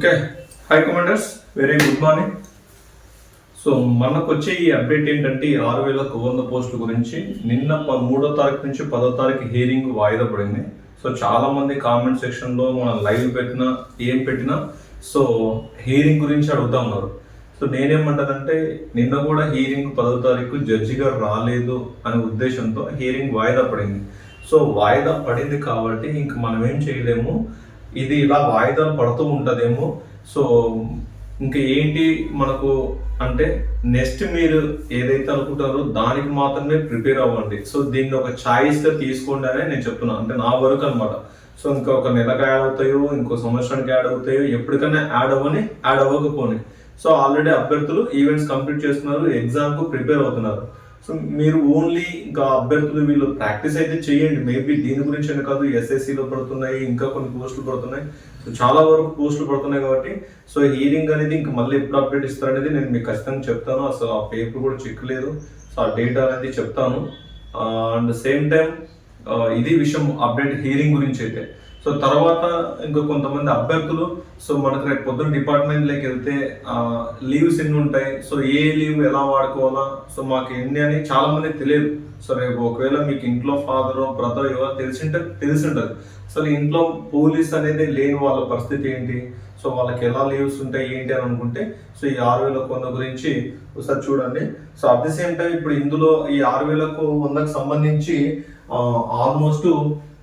Okay hi commanders very good morning so మనకు వచ్చే ఈ అప్డేట్ ఏంటంటే ఈ ఆరు వేల వంద పోస్టుల గురించి నిన్న మూడో తారీఖు నుంచి పదో తారీఖు హియరింగ్ వాయిదా పడింది. సో చాలా మంది కామెంట్ సెక్షన్లో మనం లైవ్ పెట్టినా ఏం పెట్టినా సో హియరింగ్ గురించి అడుగుతా ఉన్నారు. సో నేనేమంటానంటే నిన్న కూడా హియరింగ్ పదో తారీఖు జడ్జి గారు రాలేదు అనే ఉద్దేశంతో హియరింగ్ వాయిదా పడింది. సో వాయిదా పడింది కాబట్టి ఇంక మనం ఏం చేయలేము. ఇది ఇలా వాయిదాలు పడుతూ ఉంటుందేమో. సో ఇంకా ఏంటి మనకు అంటే నెక్స్ట్ మీరు ఏదైతే అనుకుంటారో దానికి మాత్రమే ప్రిపేర్ అవ్వండి. సో దీన్ని ఒక ఛాయిస్గా తీసుకోండి అని నేను చెప్తున్నాను అంటే నా వరకు అనమాట సో ఇంకా ఒక నెలకు యాడ్ అవుతాయో ఇంకో సంవత్సరానికి యాడ్ అవుతాయో ఎప్పటికైనా యాడ్ అవ్వని యాడ్ అవ్వకపోని. సో ఆల్రెడీ అభ్యర్థులు ఈవెంట్స్ కంప్లీట్ చేస్తున్నారు ఎగ్జామ్కు ప్రిపేర్ అవుతున్నారు. సో మీరు ఓన్లీ ఇంకా అభ్యర్థులు వీళ్ళు ప్రాక్టీస్ అయితే చేయండి. మేబీ దీని గురించి అని కాదు ఎస్ఎస్సిలో పడుతున్నాయి ఇంకా కొన్ని పోస్టులు పడుతున్నాయి. సో చాలా వరకు పోస్టులు పడుతున్నాయి కాబట్టి సో హీరింగ్ అనేది ఇంకా మళ్ళీ ఎప్పుడు అప్డేట్ ఇస్తారనేది నేను మీకు ఖచ్చితంగా చెప్తాను. అసలు ఆ పేపర్ కూడా చిక్కలేదు సో ఆ డేటా అనేది చెప్తాను. అండ్ సేమ్ టైం ఇది విషయం అప్డేట్ హీరింగ్ గురించి అయితే. సో తర్వాత ఇంకా కొంతమంది అభ్యర్థులు సో మనకు రేపు పొద్దున్న డిపార్ట్మెంట్లోకి వెళ్తే లీవ్స్ ఎన్ని ఉంటాయి సో ఏ లీవ్ ఎలా వాడుకోవాలా సో మాకు ఎన్ని అని చాలా మంది తెలియదు. సో రేపు ఒకవేళ మీకు ఇంట్లో ఫాదర్ బ్రదర్ ఎవరో తెలిసింటే తెలిసి ఉంటుంది అసలు ఇంట్లో పోలీస్ అనేది లేని వాళ్ళ పరిస్థితి ఏంటి? సో వాళ్ళకి ఎలా లీవ్స్ ఉంటాయి ఏంటి అని అనుకుంటే సో ఈ ఆరు వేల వంద గురించి ఒకసారి చూడండి. So at the same time ఇప్పుడు ఇందులో ఈ ఆరు వేలకు వందకు సంబంధించి ఆల్మోస్ట్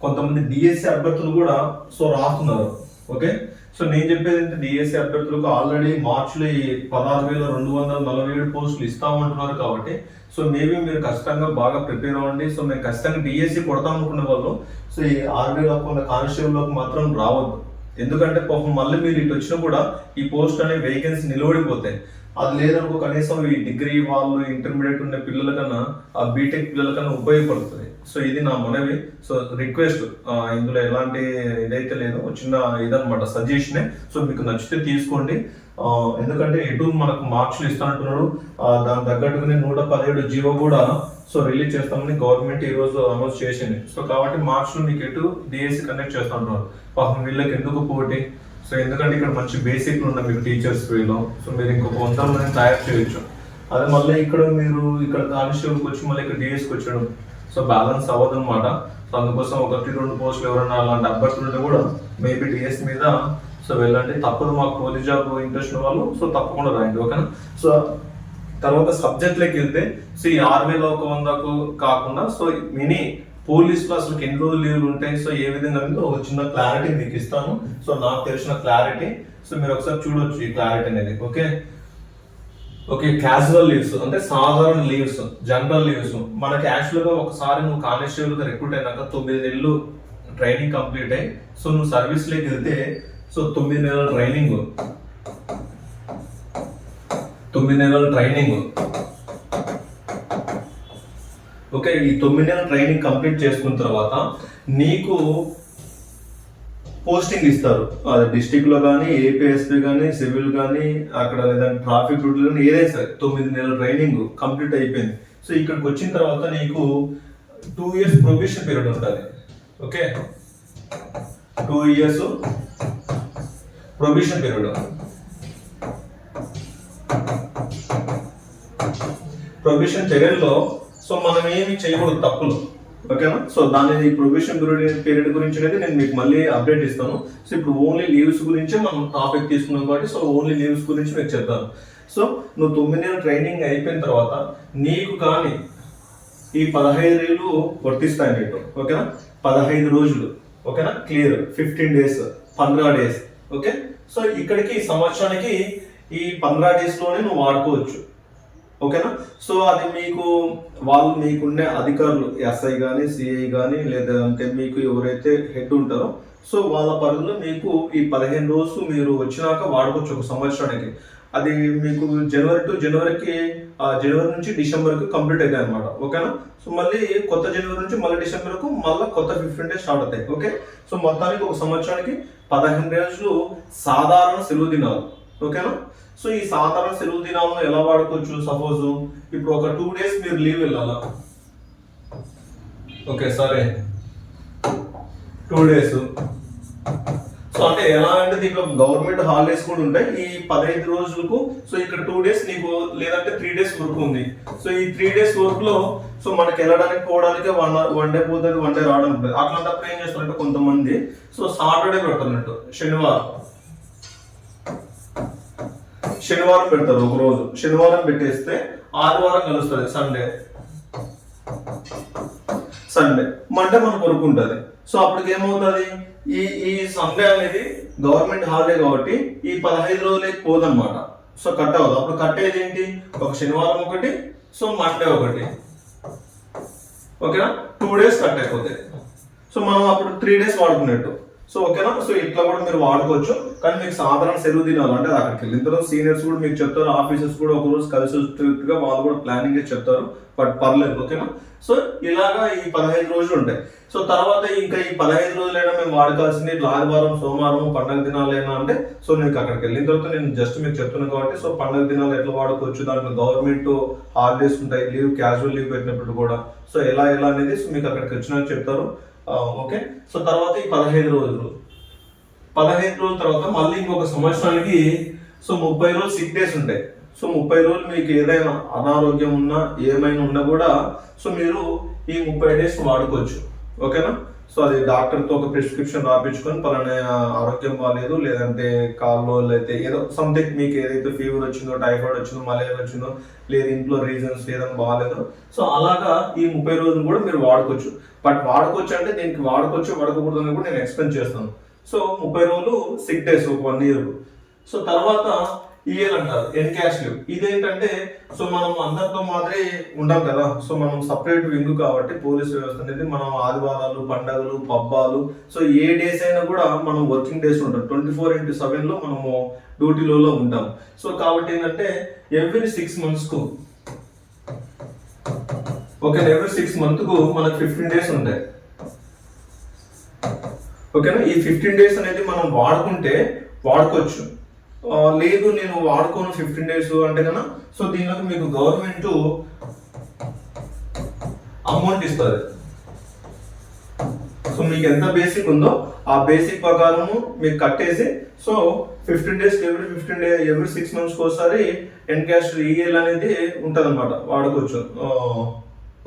కొంతమంది డిఎస్సి అభ్యర్థులు కూడా సో రాస్తున్నారు. ఓకే సో నేను చెప్పేది ఏంటి? డిఎస్సి అభ్యర్థులకు ఆల్రెడీ మార్చిలో ఈ పదహారు వేల రెండు వందల నలభై ఏడు పోస్టులు ఇస్తామంటున్నారు కాబట్టి సో మేబీ మీరు ఖచ్చితంగా బాగా ప్రిపేర్ అవ్వండి. సో మేము ఖచ్చితంగా డిఎస్సి కొడతాం అనుకునే వాళ్ళు సో ఈ ఆరు వేల కొంత కానిస్టేబుల్లోకి మాత్రం రావద్దు. ఎందుకంటే పాపం మళ్ళీ మీరు ఇటు వచ్చినా కూడా ఈ పోస్ట్ అనే వేకెన్సీ నిలబడిపోతాయి. అది లేదనుకో కనీసం ఈ డిగ్రీ వాళ్ళు ఇంటర్మీడియట్ ఉన్న పిల్లల కన్నా ఆ బీటెక్ పిల్లల కన్నా ఉపయోగపడుతుంది. సో ఇది నా మనవి. సో రిక్వెస్ట్ ఇందులో ఎలాంటి ఇదైతే లేదు చిన్న ఇదనమాట సజెషనే. సో మీకు నచ్చితే తీసుకోండి. ఎందుకంటే ఎటు మనకు మార్క్స్లు ఇస్తానంటున్నాడు. దాని తగ్గట్టుగానే నూట పదిహేడు జీవో కూడా సో రిలీజ్ చేస్తామని గవర్నమెంట్ ఈ రోజు అనౌన్స్ చేసింది. సో కాబట్టి మార్క్స్ మీకు ఎటు డిఎస్సి కండక్ట్ చేస్తా అంటున్నారు పాపం వీళ్ళకి ఎందుకు పోటీ? సో ఎందుకంటే ఇక్కడ మంచి బేసిక్ ఉన్నాయి మీకు టీచర్స్ వీలో సో మీరు ఇంకొక వంద మందిని తయారు చేయొచ్చు. అదే మళ్ళీ ఇక్కడ మీరు ఇక్కడ కానిస్టేబుల్కి వచ్చి మళ్ళీ ఇక్కడ డిఎస్కి వచ్చాడు సో బ్యాలెన్స్ అవ్వదు అనమాట సో అందుకోసం ఒకటి రెండు పోస్టులు ఎవరైనా అలాంటి అభ్యర్థులు ఉంటే కూడా మేబీ డిఎస్ మీద సో వెళ్ళండి. తప్పదు మాకు పోలీస్ జాబ్ ఇంట్రెస్ట్ ఉన్న వాళ్ళు సో తప్పకుండా రాయండి ఓకేనా? సో తర్వాత సబ్జెక్ట్లోకి వెళ్తే సో ఈ ఆర్మీలో ఒక వందకు కాకుండా సో మినీ పోలీసులు అసలు ఎన్ని రోజులు లీవ్లు ఉంటాయి? సో ఏ విధంగా ఉందో ఒక చిన్న క్లారిటీ మీకు ఇస్తాను. సో నాకు తెలిసిన క్లారిటీ సో మీరు ఒకసారి చూడొచ్చు ఈ క్లారిటీ అనేది ఓకే? ఓకే క్యాజువల్ లీవ్స్ అంటే సాధారణ లీవ్స్ జనరల్ లీవ్స్ మనకి యాక్చువల్గా ఒకసారి నువ్వు కానిస్టేబుల్గా రిక్రూట్ అయినాక తొమ్మిది నెలలు ట్రైనింగ్ కంప్లీట్ అయ్యి సో నువ్వు సర్వీస్లోకి వెళ్తే సో తొమ్మిది నెలల ట్రైనింగ్ తొమ్మిది నెలల ట్రైనింగ్ ఓకే ఈ తొమ్మిది నెలల ట్రైనింగ్ కంప్లీట్ చేసుకున్న తర్వాత నీకు పోస్టింగ్ ఇస్తారు. అది డిస్టిక్లో కానీ ఏపీఎస్పీ కానీ సివిల్ కానీ అక్కడ లేదంటే ట్రాఫిక్ రూట్ కానీ ఏదైనా సరే తొమ్మిది నెలల ట్రైనింగ్ కంప్లీట్ అయిపోయింది. సో ఇక్కడికి వచ్చిన తర్వాత నీకు టూ ఇయర్స్ ప్రొబేషన్ పీరియడ్ ఉంటుంది. Okay? Two years probation period probation పీరియడ్లో సో మనం ఏమి చేయకూడదు తప్పులు ఓకేనా? సో దాని ప్రొబేషన్ పీరియడ్ పీరియడ్ గురించి అనేది నేను మీకు మళ్ళీ అప్డేట్ ఇస్తాను. సో ఇప్పుడు ఓన్లీ లీవ్స్ గురించి మనం టాపిక్ తీసుకున్నాం కాబట్టి సో ఓన్లీ లీవ్స్ గురించి మీకు చెప్తాను. సో నువ్వు తొమ్మిది నెలల ట్రైనింగ్ అయిపోయిన తర్వాత నీకు కానీ ఈ పదహైదు రోజులు వర్తిస్తాయి నీకు. ఓకేనా? పదహైదు రోజులు. ఓకేనా? క్లియర్ ఫిఫ్టీన్ డేస్ పంద్రా డేస్ ఓకే? సో ఇక్కడికి సంవత్సరానికి ఈ పంద్రా డేస్లోనే నువ్వు వాడుకోవచ్చు. ఓకేనా? సో అది మీకు వాళ్ళు మీకుండే అధికారులు ఎస్ఐ కానీ సిఐ కానీ లేదంటే మీకు ఎవరైతే హెడ్ ఉంటారో సో వాళ్ళ పరిధిలో మీకు ఈ పదిహేను రోజులు మీరు వచ్చినాక వాడుకోవచ్చు ఒక సంవత్సరానికి. అది మీకు జనవరి టు జనవరికి జనవరి నుంచి డిసెంబర్కి కంప్లీట్ అవుతాయి అనమాట ఓకేనా? సో మళ్ళీ కొత్త జనవరి నుంచి మళ్ళీ డిసెంబర్కు మళ్ళీ కొత్త ఫిఫ్టీన్ డేస్ స్టార్ట్ అవుతాయి. ఓకే? సో మొత్తానికి ఒక సంవత్సరానికి పదహేను రోజులు సాధారణ సెలవు దినాలు. ఓకేనా సో ఈ సాధారణ సెలవు దినాలను ఎలా వాడుకోవచ్చు? సపోజ్ ఇప్పుడు ఒక టూ డేస్ మీరు లీవ్ వెళ్ళాలా? ఓకే సరే. టూ డేస్ సో అంటే ఎలా అంటే దీంట్లో గవర్నమెంట్ హాలిడేస్ కూడా ఉంటాయి. ఈ పదహైదు రోజులకు సో ఇక్కడ టూ డేస్ నీకు లేదంటే త్రీ డేస్ వర్క్ ఉంది. సో ఈ త్రీ డేస్ వర్క్లో సో మనకి వెళ్ళడానికి పోవడానికి వన్ వన్ డే పోతుంది వన్ డే రావడం ఉంటుంది అట్లాంటప్పుడు ఏం చేస్తారంటే కొంతమంది సో సాటర్డే పెడుతున్నట్టు శనివారం. శనివారం పెడతారు ఒక రోజు. శనివారం పెట్టేస్తే ఆదివారం కలుస్తుంది సండే సండే మండే మనకు వర్క్ ఉంటుంది. సో అప్పటికి ఏమవుతుంది? ఈ ఈ సండే అనేది గవర్నమెంట్ హాలిడే కాబట్టి ఈ పదహైదు రోజులకి పోదన్నమాట. సో కట్ అవ్వదు. అప్పుడు కట్టేది ఏంటి? ఒక శనివారం ఒకటి సో మండే ఒకటి. ఓకేనా? టూ డేస్ కట్ అయిపోతాయి. సో మనం అప్పుడు త్రీ డేస్ వాడుకున్నట్టు. సో ఓకేనా? సో ఇట్లా కూడా మీరు వాడుకోవచ్చు. కానీ మీకు సాధారణ సెలవు దినాలు అంటే అక్కడికి వెళ్ళిన తర్వాత సీనియర్స్ కూడా మీకు చెప్తారు ఆఫీసర్స్ కూడా ఒక రోజు కలిసి వస్తున్నట్టుగా వాళ్ళు కూడా ప్లానింగ్ చెప్తారు. బట్ పర్లేదు ఓకేనా? సో ఇలాగా ఈ పదహైదు రోజులు ఉంటాయి. సో తర్వాత ఇంకా ఈ పదహైదు రోజులైనా మేము వాడుకోవాల్సింది ఆదివారం సోమవారం పండగ దినాలైనా అంటే సో నీకు అక్కడికి వెళ్ళిన తర్వాత నేను జస్ట్ మీకు చెప్తున్నాను కాబట్టి సో పండగ దినాలు ఎట్లా వాడుకోవచ్చు? దాంట్లో గవర్నమెంట్ హాలిడేస్ ఉంటాయి లీవ్ క్యాజువల్ లీవ్ పెట్టినప్పుడు కూడా. సో ఎలా ఎలా అనేది సో మీకు అక్కడికి వచ్చినా చెప్తారు. ఓకే. సో తర్వాత ఈ పదహైదు రోజులు. పదహైదు రోజుల తర్వాత మళ్ళీ ఇంకొక సంవత్సరానికి సో ముప్పై రోజులు సిక్ డేస్ ఉంటాయి. సో ముప్పై రోజులు మీకు ఏదైనా అనారోగ్యం ఉన్నా ఏమైనా ఉన్నా కూడా సో మీరు ఈ ముప్పై డేస్ వాడుకోవచ్చు. ఓకేనా? సో అది డాక్టర్తో ఒక ప్రిస్క్రిప్షన్ రాపించుకొని పలానా ఆరోగ్యం బాగాలేదు లేదంటే కాల్లో అయితే ఏదో సంథింగ్ మీకు ఏదైతే ఫీవర్ వచ్చిందో టైఫాయిడ్ వచ్చిందో మలేరియా వచ్చిందో లేదు ఇంట్లో రీజన్స్ ఏదైనా బాగాలేదు సో అలాగా ఈ ముప్పై రోజులు కూడా మీరు వాడుకోవచ్చు. బట్ వాడుకోవచ్చు అంటే దీనికి వాడుకోవచ్చు వాడుకోకూడదు అని కూడా నేను ఎక్స్ప్లెయిన్ చేస్తాను. సో ముప్పై రోజులు సిక్ డేస్ ఒక వన్ ఇయర్. సో తర్వాత ఈఎల్ అంటారు ఎన్ క్యాష్ లీవ్ ఇదేంటంటే సో మనం అందరితో మాదిరి ఉంటాం కదా. సో మనం సపరేట్ వింగ్ కాబట్టి పోలీస్ వ్యవస్థ అనేది మనం ఆదివారాలు పండగలు పబ్బాలు సో ఏ డేస్ అయినా కూడా మనం వర్కింగ్ డేస్ ఉంటాం. ట్వంటీ ఫోర్ ఇంటూ సెవెన్లో మనము డ్యూటీలో ఉంటాం. సో కాబట్టి ఏంటంటే ఎవ్రీ సిక్స్ మంత్స్కు ఓకే ఎవ్రీ సిక్స్ మంత్కు మనకు ఫిఫ్టీన్ డేస్ ఉంటాయి. ఓకేనా ఈ ఫిఫ్టీన్ డేస్ అనేది మనం వాడుకుంటే వాడుకోవచ్చు. లేదు నేను వాడుకోను ఫిఫ్టీన్ డేస్ అంటే కన్నా. సో దీనికి మీకు గవర్నమెంట్ అమౌంట్ ఇస్తుంది. సో మీకు ఎంత బేసిక్ ఉందో ఆ బేసిక్ ప్రకారము మీకు కట్టేసి so fifteen days every fifteen day every six మంత్స్కి ఒకసారి ఎన్కాస్ట్ ఈఎల్ అనేది ఉంటుంది అనమాట వాడుకోవచ్చు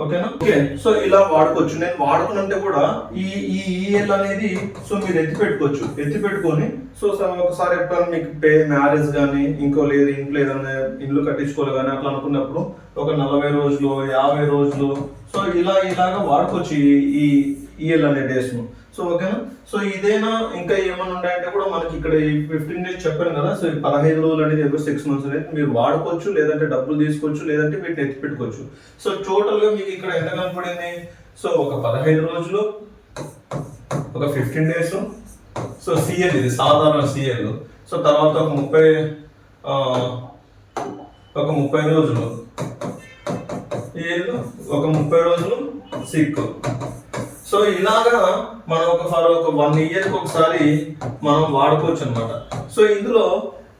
ఓకేనా? ఓకే సో ఇలా వాడుకోవచ్చు. నేను వాడుకున్నంటే కూడా ఈ ఈ ఈఎల్ అనేది సో మీరు ఎత్తి పెట్టుకోవచ్చు. ఎత్తి పెట్టుకొని సో ఒకసారి ఎప్పుడైనా మీకు పే మ్యారేజ్ కానీ ఇంకో లేదు ఇంట్లో ఏదైనా ఇల్లు కట్టించుకోవాలి కానీ అట్లా అనుకున్నప్పుడు ఒక నలభై రోజులు యాభై రోజులు సో ఇలా ఇలాగా వాడుకోవచ్చు ఈ ఈ ఈఎల్ అనే డేస్ను సో ఓకేనా సో ఇదేనా? ఇంకా ఏమైనా ఉంటాయంటే కూడా మనకి ఇక్కడ ఈ ఫిఫ్టీన్ డేస్ చెప్పాను కదా. సో ఈ పదహైదు రోజులు అనేది ఎవరి సిక్స్ మంత్స్ అనేది మీరు వాడుకోవచ్చు లేదంటే డబ్బులు తీసుకోవచ్చు లేదంటే వీటిని ఎత్తి పెట్టుకోవచ్చు. సో టోటల్గా మీకు ఇక్కడ ఎంత కనపడింది? సో ఒక పదహైదు రోజులు ఒక ఫిఫ్టీన్ డేస్ సో సిఎల్ ఇది సాధారణ సిఎల్ సో తర్వాత ఒక ముప్పై ఒక ముప్పై రోజులు. ఒక ముప్పై రోజులు సిక్ సో ఇలాగా మనం ఒక ఫర్ ఒక వన్ ఇయర్కి ఒకసారి మనం వాడుకోవచ్చు అనమాట సో ఇందులో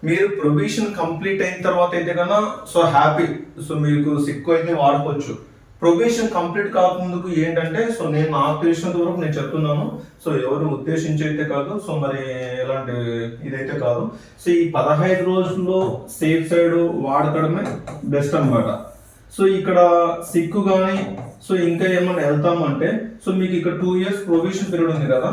మీరు ప్రొబేషన్ కంప్లీట్ అయిన తర్వాత అయితే కన్నా సో హ్యాపీ సో మీకు సిక్కు అయితే వాడుకోవచ్చు. ప్రొబేషన్ కంప్లీట్ కాకముందుకు ఏంటంటే సో నేను నాకు తెలిసినంత వరకు నేను చెప్తున్నాను. సో ఎవరు ఉద్దేశించి అయితే కాదు సో మరి ఎలాంటి ఇదైతే కాదు. సో ఈ పదహైదు రోజుల్లో సేఫ్ సైడ్ వాడకడమే బెస్ట్ అన్నమాట. సో ఇక్కడ సిక్కు కానీ సో ఇంకా ఏమన్నా వెళ్తామంటే సో మీకు ఇక్కడ టూ ఇయర్స్ ప్రొవిషన్ పీరియడ్ ఉంది కదా.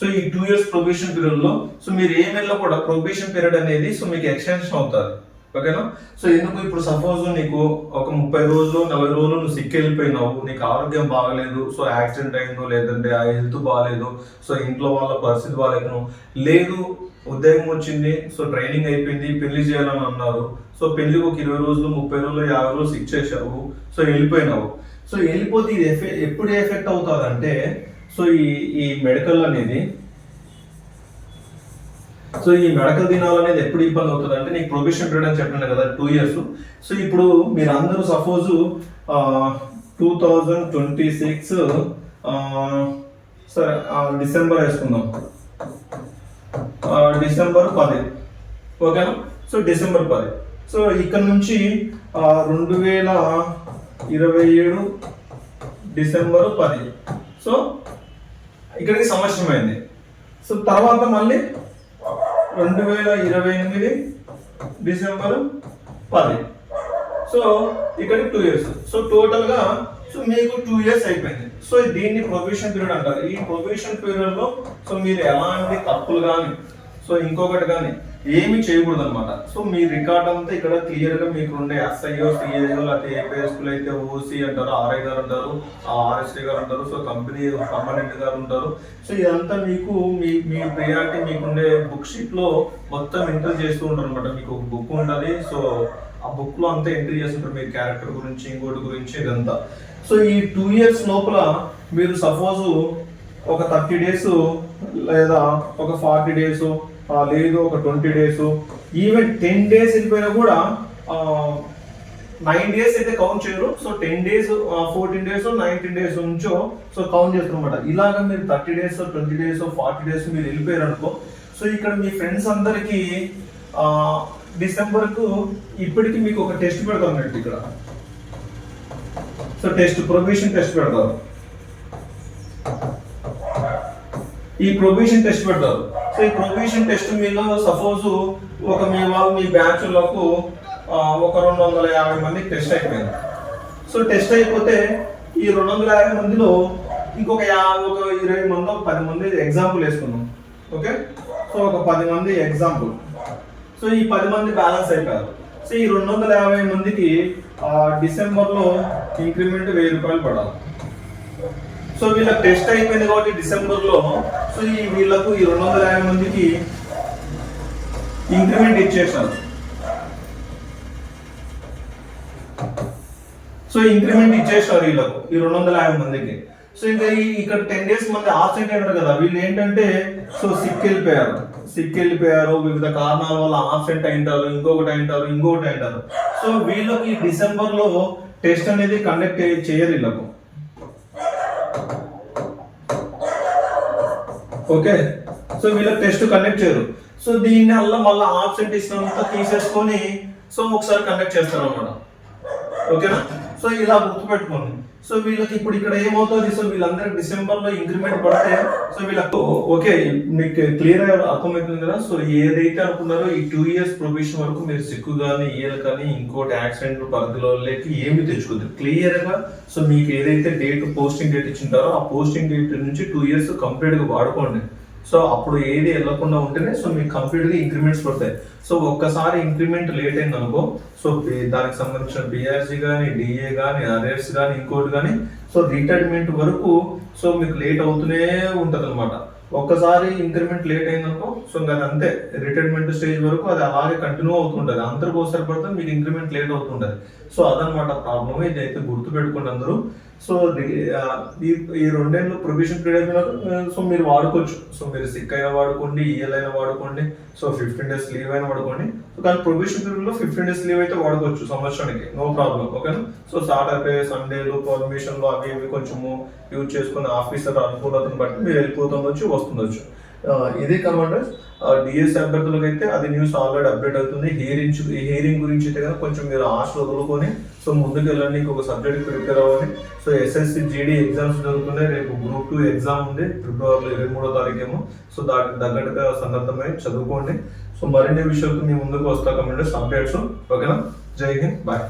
సో ఈ టూ ఇయర్స్ ప్రొబేషన్ పీరియడ్లో సో మీరు ఏం కూడా ప్రొబేషన్ పీరియడ్ అనేది సో మీకు ఎక్స్టెన్షన్ అవుతుంది. ఓకేనా సో ఎందుకు ఇప్పుడు సపోజ్ నీకు ఒక ముప్పై రోజులు నలభై రోజులు నువ్వు సిక్ వెళ్ళిపోయినావు నీకు ఆరోగ్యం బాగలేదు సో యాక్సిడెంట్ అయిందో లేదంటే ఆ హెల్త్ బాగాలేదు సో ఇంట్లో వాళ్ళ పరిస్థితి బాగాలేదు లేదు ఉద్యోగం వచ్చింది సో ట్రైనింగ్ అయిపోయింది పెళ్ళి చేయాలని అన్నారు సో పెళ్ళికి ఒక ఇరవై రోజులు ముప్పై రోజులు యాభై రోజులు ఇచ్చేసావు సో వెళ్ళిపోయినావు. సో వెళ్ళిపోతే ఇది ఎఫె ఎప్పుడు ఎఫెక్ట్ అవుతుంది అంటే సో ఈ ఈ మెడికల్ అనేది సో ఈ మెడకల్ దినాలు అనేది ఎప్పుడు ఇబ్బంది అవుతుంది అంటే నీకు ప్రొబేషన్ పీరియడ్ అని చెప్పాను కదా టూ ఇయర్స్ సో ఇప్పుడు మీరు అందరూ suppose two thousand twenty six సరే డిసెంబర్ వేసుకుందాం. డిసెంబర్ పది. ఓకేనా? సో డిసెంబర్ పది. సో ఇక్కడ నుంచి రెండు వేల ఇరవై ఏడు డిసెంబర్ పది. సో ఇక్కడికి సంవత్సరం అయింది. సో తర్వాత మళ్ళీ రెండు వేల ఇరవై ఎనిమిది డిసెంబర్ పది. సో ఇక్కడ టూ ఇయర్స్. సో టోటల్గా సో మీకు టూ ఇయర్స్ అయిపోయింది. సో దీన్ని ప్రొఫెషన్ పీరియడ్ అంటారు. ఈ ప్రొఫెషన్ పీరియడ్లో సో మీరు ఎలాంటి తప్పులు కానీ సో ఇంకొకటి కానీ ఏమి చేయకూడదు అనమాట సో మీ రికార్డ్ అంతా ఇక్కడ క్లియర్గా మీకు ఉండే ఎస్ఐఓ సిఐఓ లేకపోతే ఏపీఎస్పీలు అయితే ఓసీ అంటారు ఆర్ఐ గారు అంటారు ఆర్ఎస్టీ గారు అంటారు సో కంపెనీ పర్మనెంట్ గారు ఉంటారు. సో ఇదంతా మీకు మీ మీ ప్రియారిటీ మీకుండే బుక్ షీట్లో మొత్తం ఎంటర్ చేస్తూ ఉంటారు అనమాట మీకు ఒక బుక్ ఉండాలి. సో ఆ బుక్లో అంతా ఎంట్రీ చేస్తుంటారు మీ క్యారెక్టర్ గురించి ఇంకోటి గురించి ఇదంతా. సో ఈ టూ ఇయర్స్ లోపల మీరు సపోజ్ ఒక థర్టీ డేస్ లేదా ఒక ఫార్టీ డేస్ లేదు ఒక twenty days. Even ten days వెళ్ళిపోయినా కూడా నైన్ డేస్ అయితే కౌంట్ చేయరు. So ten days fourteen days nineteen days నుంచో సో కౌంట్ చేస్తారనమాట ఇలాగ మీరు thirty days twenty days forty days మీరు వెళ్ళిపోయారు అనుకో సో ఇక్కడ మీ ఫ్రెండ్స్ అందరికీ డిసెంబర్కు ఇప్పటికి మీకు ఒక టెస్ట్ పెడతాం అండి ఇక్కడ. సో టెస్ట్ ప్రొబేషన్ టెస్ట్ పెడతారు ఈ ప్రొబేషన్ టెస్ట్ పెడతారు. సో ఈ ప్రొబేషన్ టెస్ట్ మీలో సపోజ్ ఒక మీ వాళ్ళు మీ బ్యాచ్లకు ఒక రెండు వందల యాభై మందికి టెస్ట్ అయిపోయింది సో టెస్ట్ అయిపోతే ఈ రెండు వందల యాభై మందిలో ఇంకొక యా ఒక ఇరవై మంది పది మంది ఎగ్జాంపుల్ వేసుకున్నాం. ఓకే? సో ఒక పది మంది ఎగ్జాంపుల్ సో ఈ పది మంది బ్యాలెన్స్ అయిపోయారు. సో ఈ రెండు వందల యాభై మందికి డిసెంబర్లో ఇంక్రిమెంట్ వెయ్యి రూపాయలు పడాలి. సో వీళ్ళకి టెస్ట్ అయిపోయింది కాబట్టి డిసెంబర్లో సో ఈ వీళ్ళకు ఈ రెండు వందల యాభై మందికి ఇంక్రిమెంట్ ఇచ్చేసారు సో ఇంక్రిమెంట్ ఇచ్చేసారు వీళ్ళకు ఈ రెండు వందల యాభై మందికి. సో ఇంకా ఇక్కడ టెన్ డేస్ మంది ఆబ్సెంట్ అయినారు కదా వీళ్ళు ఏంటంటే సో సిక్ వెళ్ళిపోయారు. సిక్ వెళ్ళిపోయారు వివిధ కారణాల వల్ల ఆబ్సెంట్ అయింటారు ఇంకొకటి అయింటారు ఇంకొకటి అయింటారు. సో వీళ్ళకి డిసెంబర్లో టెస్ట్ అనేది కండక్ట్ చేయరు వీళ్ళకు. ఓకే సో వీళ్ళకి టెస్ట్ కండక్ట్ చేయరు. సో దీన్ని వల్ల మళ్ళీ ఆబ్సెంట్ ఇచ్చినంత తీసేసుకొని సో ఒకసారి కండక్ట్ చేస్తారు అనమాట ఓకేనా సో ఇలా గుర్తుపెట్టుకోండి. సో వీళ్ళకి ఇప్పుడు ఇక్కడ ఏమవుతుంది? సో వీళ్ళందరికి డిసెంబర్లో ఇంక్రిమెంట్ పడితే సో వీళ్ళకు ఓకే మీకు క్లియర్ అర్థమవుతుంది కదా? సో ఏదైతే అనుకున్నారో ఈ టూ ఇయర్స్ ప్రొబేషన్ వరకు మీరు సిక్కు కానీ ఇయర్ కానీ ఇంకోటి యాక్సిడెంట్ పరిధిలో లేక ఏమి తెచ్చుకోదు క్లియర్గా సో మీకు ఏదైతే డేట్ పోస్టింగ్ డేట్ ఇచ్చింటారో ఆ పోస్టింగ్ డేట్ నుంచి టూ ఇయర్స్ కంప్లీట్గా వాడుకోండి. సో అప్పుడు ఏది వెళ్ళకుండా ఉంటేనే సో మీకు కంప్లీట్గా ఇంక్రిమెంట్స్ పడతాయి. సో ఒక్కసారి ఇంక్రిమెంట్ లేట్ అయింది అనుకో సో దానికి సంబంధించిన బిఆర్సీ కానీ డిఏ కానీ అరేర్స్ కానీ ఇంకోటి కానీ సో రిటైర్మెంట్ వరకు సో మీకు లేట్ అవుతూనే ఉంటుంది అనమాట ఒక్కసారి ఇంక్రిమెంట్ లేట్ అయిందనుకో సో ఇంకా అది అంతే. రిటైర్మెంట్ స్టేజ్ వరకు అది అలాగే కంటిన్యూ అవుతుంటుంది. అందరికి ఒకసారి పడితే మీకు ఇంక్రిమెంట్ లేట్ అవుతుంటుంది. సో అదనమాట ప్రాబ్లమ్ ఇది అయితే గుర్తు అందరూ. సో ఈ ఈ రెండేళ్ళు ప్రొవిజన్ పీరియడ్ సో మీరు వాడుకోవచ్చు. సో మీరు సిక్ అయినా వాడుకోండి ఈఎల్ అయినా వాడుకోండి సో ఫిఫ్టీన్ డేస్ లీవ్ అయినా వాడుకోండి. సో కానీ ప్రొవిజన్ పీరియడ్లో ఫిఫ్టీన్ డేస్ లీవ్ అయితే వాడుకోవచ్చు సంవత్సరానికి నో ప్రాబ్లం ఓకేనా సో సాటర్డే సండేలు పర్మిషన్లు అవి ఇవి కొంచెము యూజ్ చేసుకుని ఆఫీసర్ అనుకూలతను బట్టి మీరు వెళ్ళిపోతుండొచ్చు వస్తుండొచ్చు. ఇదే కమాండర్స్ డిఎస్ అభ్యర్థులకు అయితే అది న్యూస్ ఆల్రెడీ అప్డేట్ అవుతుంది. హియరింగ్ హియరింగ్ గురించి అయితే కనుక కొంచెం మీరు ఆశ వదులుకొని సో ముందుకు వెళ్ళండి ఇంకొక సబ్జెక్ట్ ప్రిపేర్ అవ్వండి. సో ఎస్ఎస్సి జీడీ ఎగ్జామ్స్ జరుగుతున్నాయి. రేపు గ్రూప్ టూ ఎగ్జామ్ ఉంది. ఫిబ్రవరిలో ఇరవై మూడో తారీఖేమో. సో దానికి తగ్గట్టుగా సన్నద్ధమై చదువుకోండి. సో మరిన్ని విషయాలతో మీ ముందుకు వస్తా కమెంటర్స్ అప్డేట్స్ ఓకేనా? జై హింద్. బాయ్